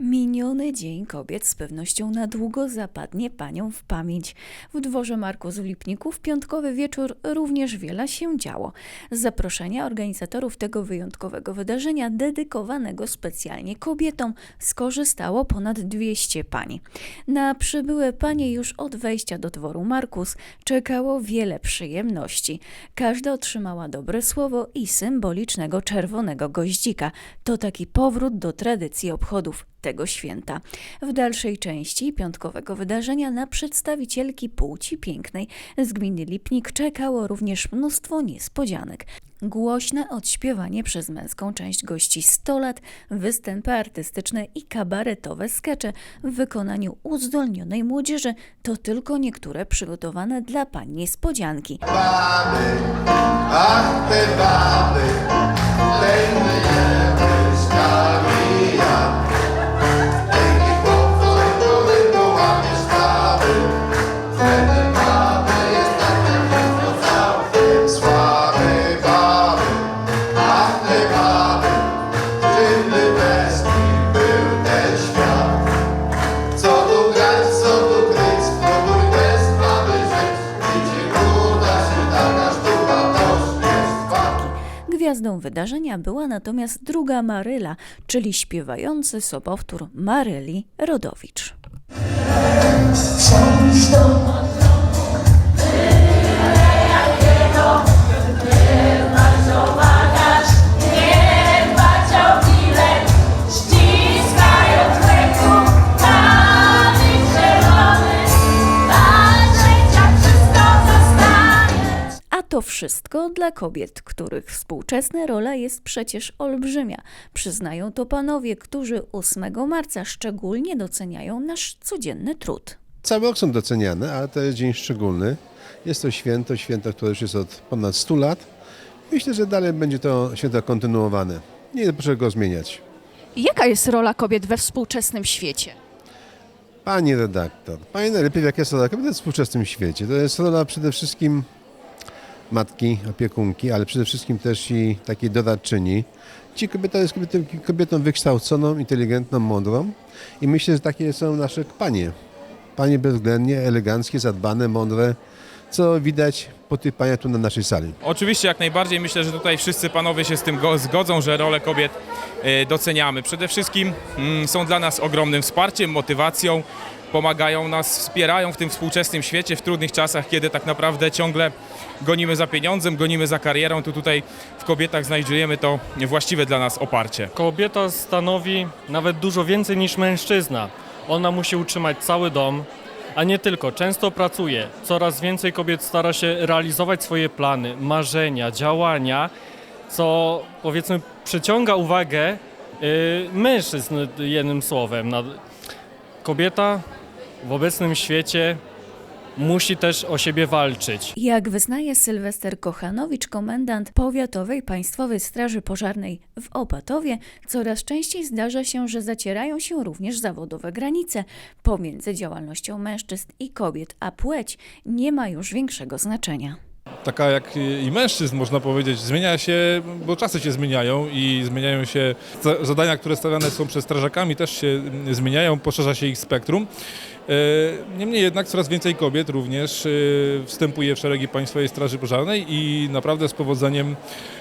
Miniony Dzień Kobiet z pewnością na długo zapadnie panią w pamięć. W dworze Markus w Lipniku w piątkowy wieczór również wiele się działo. Z zaproszenia organizatorów tego wyjątkowego wydarzenia, dedykowanego specjalnie kobietom, skorzystało ponad 200 pań. Na przybyłe panie już od wejścia do dworu Markus czekało wiele przyjemności. Każda otrzymała dobre słowo i symbolicznego czerwonego goździka. To taki powrót do tradycji obchodów tego święta. W dalszej części piątkowego wydarzenia na przedstawicielki płci pięknej z gminy Lipnik czekało również mnóstwo niespodzianek. Głośne odśpiewanie przez męską część gości 100 lat, występy artystyczne i kabaretowe skecze w wykonaniu uzdolnionej młodzieży to tylko niektóre przygotowane dla pań niespodzianki. baby, ach te baby, ja. Gwiazdą wydarzenia była natomiast druga Maryla, czyli śpiewający sobowtór Maryli Rodowicz. To wszystko dla kobiet, których współczesna rola jest przecież olbrzymia. Przyznają to panowie, którzy 8 marca szczególnie doceniają nasz codzienny trud. Cały rok są doceniane, ale to jest dzień szczególny. Jest to święto, święto, które już jest od ponad 100 lat. Myślę, że dalej będzie to święto kontynuowane. Nie proszę go zmieniać. Jaka jest rola kobiet we współczesnym świecie? Pani redaktor, pani najlepiej jak jest rola kobiety w współczesnym świecie. To jest rola przede wszystkim matki, opiekunki, ale przede wszystkim też i takiej doradczyni. Ci kobieta jest kobietą, kobietą wykształconą, inteligentną, mądrą i myślę, że takie są nasze panie. Panie bezwzględnie eleganckie, zadbane, mądre, co widać po tych paniach tu na naszej sali. Oczywiście jak najbardziej myślę, że tutaj wszyscy panowie się z tym go- zgodzą, że rolę kobiet e, doceniamy. Przede wszystkim mm, są dla nas ogromnym wsparciem, motywacją, pomagają nas, wspierają w tym współczesnym świecie, w trudnych czasach, kiedy tak naprawdę ciągle gonimy za pieniądzem, gonimy za karierą, to tutaj w kobietach znajdujemy to właściwe dla nas oparcie. Kobieta stanowi nawet dużo więcej niż mężczyzna. Ona musi utrzymać cały dom, a nie tylko. Często pracuje. Coraz więcej kobiet stara się realizować swoje plany, marzenia, działania, co powiedzmy przyciąga uwagę y, mężczyzn jednym słowem. Kobieta w obecnym świecie musi też o siebie walczyć. Jak wyznaje Sylwester Kochanowicz, komendant Powiatowej Państwowej Straży Pożarnej w Opatowie, coraz częściej zdarza się, że zacierają się również zawodowe granice pomiędzy działalnością mężczyzn i kobiet, a płeć nie ma już większego znaczenia. taka jak i mężczyzn, można powiedzieć, zmienia się, bo czasy się zmieniają i zmieniają się za- zadania, które stawiane są przez strażakami, też się mm, zmieniają, poszerza się ich spektrum. E, Niemniej jednak coraz więcej kobiet również e, wstępuje w szeregi Państwowej Straży Pożarnej i naprawdę z powodzeniem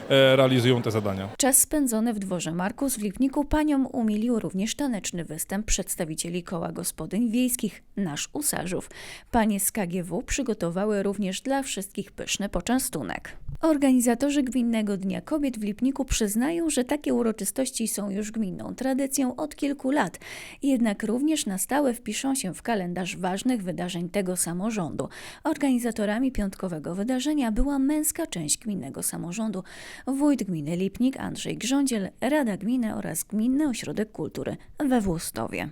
e, realizują te zadania. Czas spędzony w dworze Markus w Lipniku paniom umilił również taneczny występ przedstawicieli koła gospodyń wiejskich Nasz Usarzów. Panie z KGW przygotowały również dla wszystkich pyszny poczęstunek. Organizatorzy Gminnego Dnia Kobiet w Lipniku przyznają, że takie uroczystości są już gminną tradycją od kilku lat, jednak również na stałe wpiszą się w kalendarz ważnych wydarzeń tego samorządu. Organizatorami piątkowego wydarzenia była męska część gminnego samorządu, wójt gminy Lipnik Andrzej Grządziel, Rada Gminy oraz Gminny Ośrodek Kultury we Włostowie.